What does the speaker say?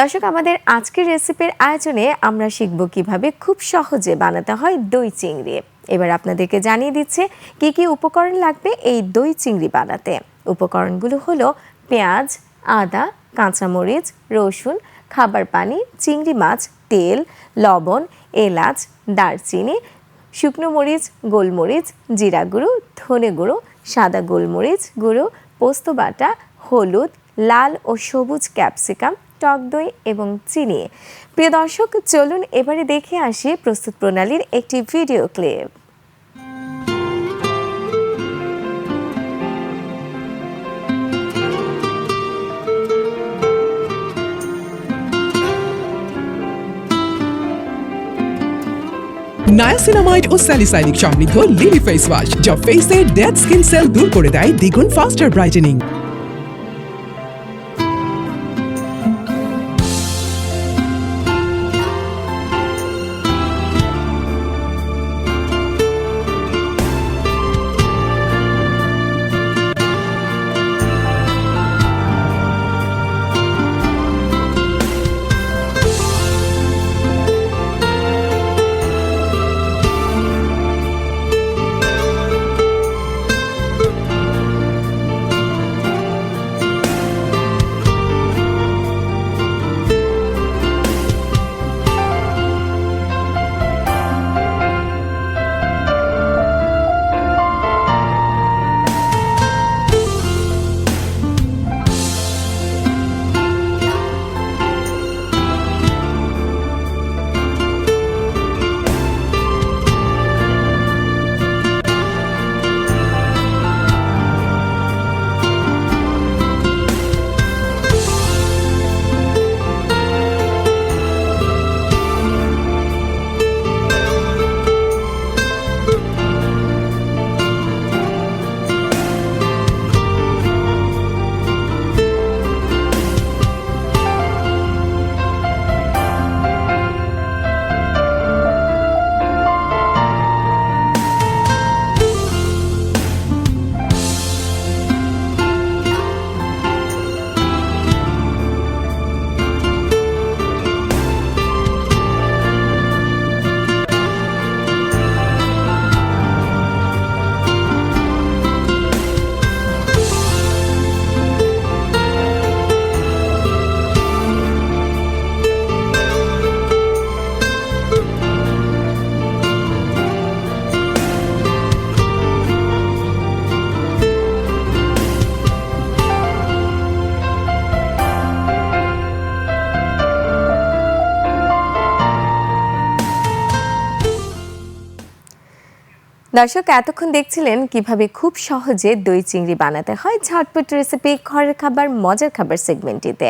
দর্শক, আমাদের আজকের রেসিপির আয়োজনে আমরা শিখব কীভাবে খুব সহজে বানাতে হয় দই চিংড়ি। এবার আপনাদেরকে জানিয়ে দিচ্ছে, কি কি উপকরণ লাগবে এই দই চিংড়ি বানাতে। উপকরণগুলো হলো পেঁয়াজ, আদা, কাঁচামরিচ, রসুন, খাবার পানি, চিংড়ি মাছ, তেল, লবণ, এলাচ, দারচিনি, শুকনো মরিচ, গোলমরিচ, জিরা গুঁড়ো, ধনে গুঁড়ো, সাদা গোলমরিচ গুঁড়ো, পোস্ত বাটা, হলুদ, লাল ও সবুজ ক্যাপসিকাম টক দই এবং চিনি। প্রিয় দর্শক, চলুন এবারে দেখে আসি প্রস্তুত প্রণালীর একটি ভিডিও ক্লিপ। নায়াসিনামাইড ও স্যালিসাইনিক সমৃদ্ধ লিলি ফেস ওয়াশ, যা ফেসের ডেড স্কিন সেল দূর করে দেয় দ্বিগুণ ফাস্টার ব্রাইটেনিং দর্শক, এতক্ষণ দেখছিলেন কীভাবে খুব সহজে দই চিংড়ি বানাতে হয় ঝটপট রেসিপি ঘরের খাবার, মজার খাবার সেগমেন্টটিতে